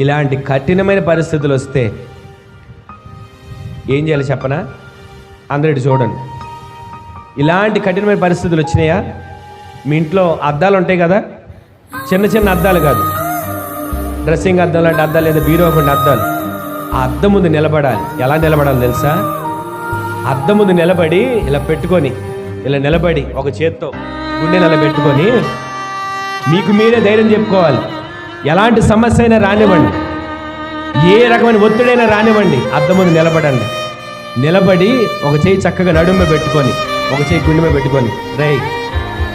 ఇలాంటి కఠినమైన పరిస్థితులు వస్తే ఏం చేయాలి చెప్పనా? అందరిటి చూడండి. ఇలాంటి కఠినమైన పరిస్థితులు వచ్చినాయా? మీ ఇంట్లో అద్దాలు ఉంటాయి కదా? చిన్న చిన్న అద్దాలు కాదు. డ్రెస్సింగ్ అద్దం లాంటి అద్దాలు లేదా బీరో కొన్ని అద్దాలు. ఆ అద్దం ముందు నిలబడాలి. ఎలా నిలబడాలి తెలుసా? అద్దం ముందు నిలబడి ఇలా పెట్టుకొని ఇలా నిలబడి ఒక చేత్తో గుండె నిలబెట్టుకొని పెట్టుకొని మీకు మీరే ధైర్యం చెప్పుకోవాలి. ఎలాంటి సమస్య అయినా రానివ్వండి. ఏ రకమైన ఒత్తిడైనా రానివ్వండి. అద్దం ముందు నిలబడండి. నిలబడి ఒక చేయి చక్కగా నడుమ పెట్టుకొని ఒక చేయి గుండె పెట్టుకొని రై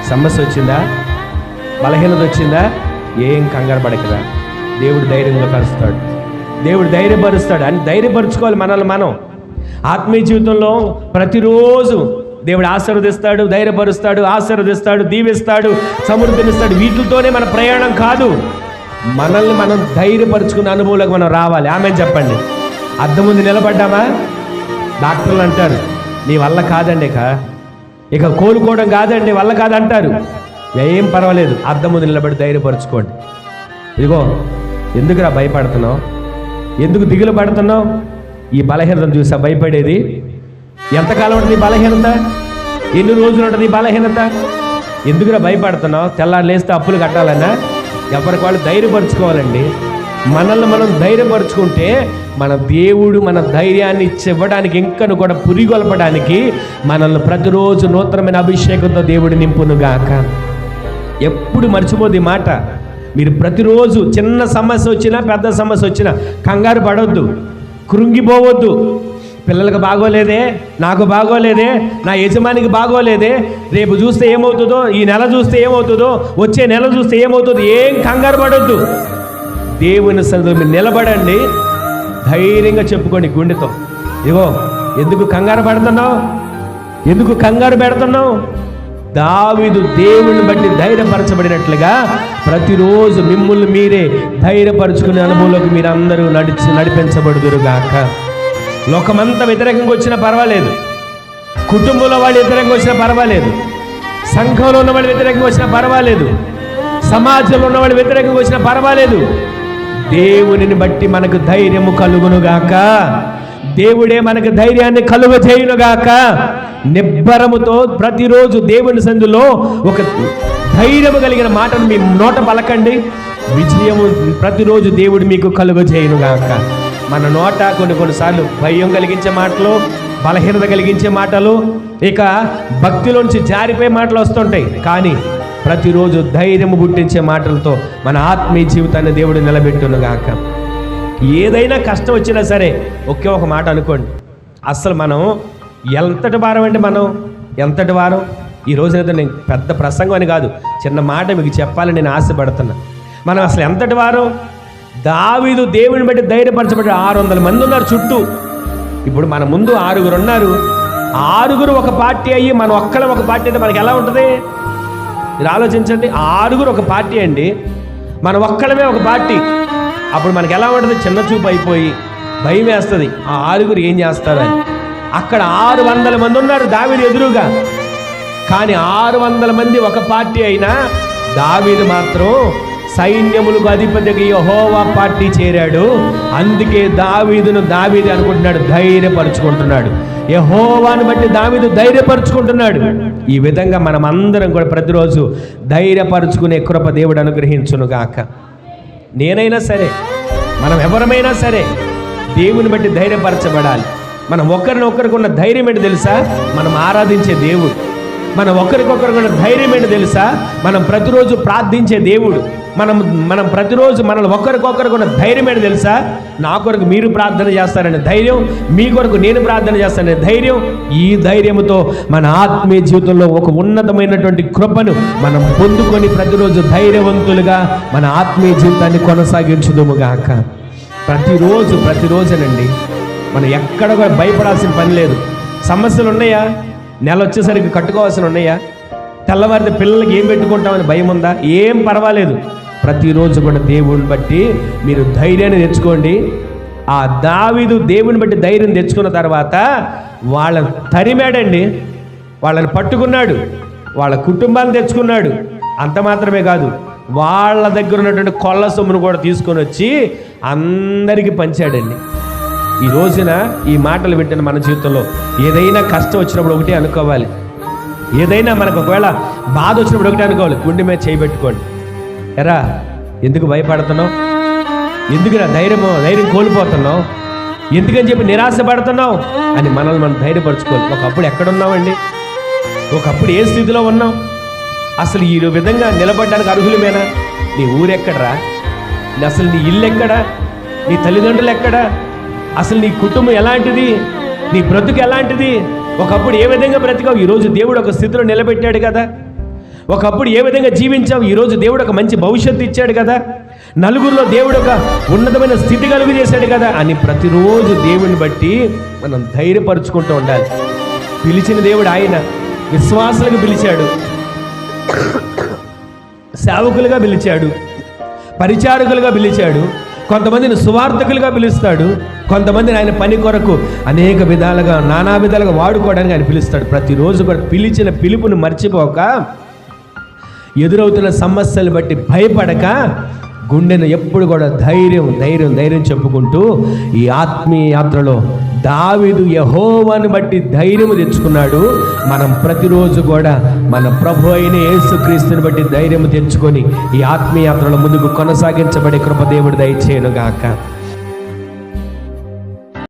సమస్య వచ్చిందా? బలహీనత వచ్చిందా? ఏం కంగారు పడకదా దేవుడు ధైర్యంగా కలుస్తాడు దేవుడు ధైర్యపరుస్తాడు. అని ధైర్యపరుచుకోవాలి మనల్ని మనం. ఆత్మీయ జీవితంలో ప్రతిరోజు దేవుడు ఆశీర్వదిస్తాడు ధైర్యపరుస్తాడు ఆశీర్వదిస్తాడు దీవిస్తాడు సమృద్ధినిస్తాడు. వీటితోనే మన ప్రయాణం కాదు. మనల్ని మనం ధైర్యపరుచుకున్న అనుభవంలోకి మనం రావాలి. ఆమె చెప్పండి. అద్దం ముందు నిలబడ్డామా? డాక్టర్లు అంటారు నీ వల్ల కాదండి ఇక. ఇక కోలుకోవడం కాదండి వల్ల కాదంటారు. ఏం పర్వాలేదు అద్దం ముందు నిలబడి ధైర్యపరచుకోండి. ఇదిగో ఎందుకురా భయపడుతున్నావు? ఎందుకు దిగులు పడుతున్నావు? ఈ బలహీనతను చూసా భయపడేది. ఎంతకాలం ఉంటుంది బలహీనత? ఎన్ని రోజులు ఉంటుంది బలహీనత? ఎందుకురా భయపడుతున్నావు? తెల్లారు లేస్తే అప్పులు కట్టాలన్నా? ఎవరికి వాళ్ళు ధైర్యపరచుకోవాలండి? మనల్ని మనం ధైర్యపరుచుకుంటే మన దేవుడు మన ధైర్యాన్ని ఇచ్చివ్వడానికి ఇంకను కూడా పురిగొల్పడానికి మనల్ని ప్రతిరోజు నూతనమైన అభిషేకంతో దేవుడు నింపునుగాక. ఎప్పుడు మర్చిపోదు ఈ మాట. మీరు ప్రతిరోజు చిన్న సమస్య వచ్చినా పెద్ద సమస్య వచ్చినా కంగారు పడవద్దు కృంగిపోవద్దు. పిల్లలకు బాగోలేదే నాకు బాగోలేదే నా యజమానికి బాగోలేదే. రేపు చూస్తే ఏమవుతుందో ఈ నెల చూస్తే ఏమవుతుందో వచ్చే నెల చూస్తే ఏమవుతుందో ఏం కంగారు పడొద్దు. దేవుని సన్నిధిలో మీరు నిలబడండి. ధైర్యంగా చెప్పుకోండి గుండెతో. ఇగో ఎందుకు కంగారు పడుతున్నావు? ఎందుకు కంగారు పెడుతున్నావు? దావిదు దేవుని బట్టి ధైర్యపరచబడినట్లుగా ప్రతిరోజు మిమ్మల్ని మీరే ధైర్యపరచుకునే అనుభవంలోకి మీరు అందరూ నడిచి నడిపించబడుదురుగాక. లోకమంతా వ్యతిరేకంగా వచ్చినా పర్వాలేదు. కుటుంబంలో వాళ్ళు వ్యతిరేకంగా వచ్చినా పర్వాలేదు. సంఘంలో ఉన్న వాళ్ళు వ్యతిరేకంగా వచ్చినా పర్వాలేదు. సమాజంలో ఉన్న వాళ్ళు వ్యతిరేకంగా వచ్చినా పర్వాలేదు. దేవునిని బట్టి మనకు ధైర్యము కలుగునుగాక దేవుడే మనకు ధైర్యాన్ని కలుగ చేయునుగాక నిబ్బరముతో ప్రతిరోజు దేవుని సందులో ఒక ధైర్యము కలిగిన మాటను మీ నోట పలకండి. విజయము ప్రతిరోజు దేవుడు మీకు కలుగ చేయునుగాక మన నోట కొన్ని కొన్నిసార్లు భయం కలిగించే మాటలు బలహీనత కలిగించే మాటలు ఇక భక్తిలోంచి జారిపోయే మాటలు వస్తుంటాయి. కానీ ప్రతిరోజు ధైర్యము పుట్టించే మాటలతో మన ఆత్మీయ జీవితాన్ని దేవుడు నిలబెట్టునుగాక. ఏదైనా కష్టం వచ్చినా సరే ఒకే ఒక మాట అనుకోండి. అసలు మనం ఎంతటి వారం అండి మనం ఎంతటి వారం ఈ రోజునైతే నేను పెద్ద ప్రసంగం అని కాదు చిన్న మాట మీకు చెప్పాలని నేను ఆశపడుతున్నా. మనం అసలు ఎంతటి వారం దావీదు దేవుని బట్టి ధైర్యపరచబడి ఆరు వందల మంది ఉన్నారు చుట్టూ. ఇప్పుడు మన ముందు ఆరుగురు ఉన్నారు. ఆరుగురు ఒక పార్టీ అయ్యి మన ఒక్కళ్ళం ఒక పార్టీ అయితే మనకి ఎలా ఉంటుంది? మీరు ఆలోచించండి ఆరుగురు ఒక పార్టీ అండి. మన ఒక్కడమే ఒక పార్టీ. అప్పుడు మనకి ఎలా ఉంటుంది? చిన్న చూపు అయిపోయి భయం వేస్తుంది. ఆ ఆరుగురు ఏం చేస్తారని. అక్కడ ఆరు వందల మంది ఉన్నారు దావీదు ఎదురుగా. కానీ ఆరు వందల మంది ఒక పార్టీ అయినా దావీడు మాత్రం సైన్యములకు అధిపతికి యహోవా పార్టీ చేరాడు. అందుకే దావీదును దావీదు అనుకుంటున్నాడు ధైర్యపరుచుకుంటున్నాడు. యహోవాను బట్టి దావీదు ధైర్యపరుచుకుంటున్నాడు. ఈ విధంగా మనం అందరం కూడా ప్రతిరోజు ధైర్యపరుచుకునే కృప దేవుడు అనుగ్రహించును గాక. నేనైనా సరే మనం ఎవరమైనా సరే దేవుని బట్టి ధైర్యపరచబడాలి. మనం ఒకరినొకరికున్న ధైర్యం ఏంటి తెలుసా? మనం ఆరాధించే దేవుడు. మనం ఒకరికొకరికి ఉన్న ధైర్యం ఏంటి తెలుసా? మనం ప్రతిరోజు ప్రార్థించే దేవుడు. మనం మనం ప్రతిరోజు మనల్ని ఒకరికొకరికి ఉన్న ధైర్యం ఏంటి తెలుసా? నా కొరకు మీరు ప్రార్థన చేస్తారనే ధైర్యం మీ కొరకు నేను ప్రార్థన చేస్తాననే ధైర్యం ఈ ధైర్యంతో మన ఆత్మీయ జీవితంలో ఒక ఉన్నతమైనటువంటి కృపను మనం పొందుకొని ప్రతిరోజు ధైర్యవంతులుగా మన ఆత్మీయ జీవితాన్ని కొనసాగించుదుముగాక ప్రతిరోజు ప్రతిరోజునండి మనం ఎక్కడ కూడా భయపడాల్సిన పని లేదు. సమస్యలు ఉన్నాయా? నెల వచ్చేసరికి కట్టుకోవాల్సిన ఉన్నాయా? తెల్లవారితే పిల్లలకి ఏం పెట్టుకుంటామని భయం ఉందా ఏం పర్వాలేదు. ప్రతిరోజు కూడా దేవుని బట్టి మీరు ధైర్యాన్ని తెచ్చుకోండి. ఆ దావీదు దేవుని బట్టి ధైర్యం తెచ్చుకున్న తర్వాత వాళ్ళని తరిమాడండి. వాళ్ళని పట్టుకున్నాడు. వాళ్ళ కుటుంబాన్ని తెచ్చుకున్నాడు. అంత మాత్రమే కాదు వాళ్ళ దగ్గర ఉన్నటువంటి కొల్ల సొమ్మును కూడా తీసుకొని వచ్చి అందరికీ పంచాడండి. ఈ రోజున ఈ మాటలు వింటున్న మన జీవితంలో ఏదైనా కష్టం వచ్చినప్పుడు ఒకటి అనుకోవాలి. ఏదైనా మనకు ఒకవేళ బాధ వచ్చినప్పుడు ఒకటి అనుకోవాలి. గుండె మీద చేయబెట్టుకోండి ఎరా ఎందుకు భయపడుతున్నావు? ఎందుకురా ధైర్యమో ధైర్యం కోల్పోతున్నావు? ఎందుకని చెప్పి నిరాశ పడుతున్నావు? అని మనల్ని మనం ధైర్యపరచుకోవాలి. ఒకప్పుడు ఎక్కడున్నామండి ఒకప్పుడు ఏ స్థితిలో ఉన్నాం అసలు ఈ విధంగా నిలబడడానికి అర్హులమేనా? నీ ఊరెక్కడరా? అసలు నీ ఇల్లు ఎక్కడా నీ తల్లిదండ్రులు ఎక్కడా అసలు నీ కుటుంబం ఎలాంటిది? నీ బ్రతుకు ఎలాంటిది? ఒకప్పుడు ఏ విధంగా బ్రతికావు? ఈరోజు దేవుడు ఒక స్థితిలో నిలబెట్టాడు కదా. ఒకప్పుడు ఏ విధంగా జీవించావు? ఈరోజు దేవుడు ఒక మంచి భవిష్యత్తు ఇచ్చాడు కదా. నలుగురిలో దేవుడు ఒక ఉన్నతమైన స్థితి కలుగు చేశాడు కదా అని ప్రతిరోజు దేవుని బట్టి మనం ధైర్యపరుచుకుంటూ ఉండాలి. పిలిచిన దేవుడు ఆయన విశ్వాసులకు పిలిచాడు. సేవకులుగా పిలిచాడు. పరిచారకులుగా పిలిచాడు. కొంతమందిని సువార్థకులుగా పిలుస్తాడు. కొంతమందిని ఆయన పని కొరకు అనేక విధాలుగా నానా విధాలుగా వాడుకోవడానికి ఆయన పిలుస్తాడు. ప్రతిరోజు కూడా పిలిచిన పిలుపును మర్చిపోక ఎదురవుతున్న సమస్యలు బట్టి భయపడక గుండెను ఎప్పుడు కూడా ధైర్యం ధైర్యం ధైర్యం చెప్పుకుంటూ ఈ ఆత్మీయ యాత్రలో దావిదు యహోవాని బట్టి ధైర్యం తెచ్చుకున్నాడు. మనం ప్రతిరోజు కూడా మన ప్రభు అయిన యేసుక్రీస్తుని బట్టి ధైర్యం తెచ్చుకొని ఈ ఆత్మీయ యాత్రలో ముందుకు కొనసాగించబడే కృపదేవుడు దయచేయను గాక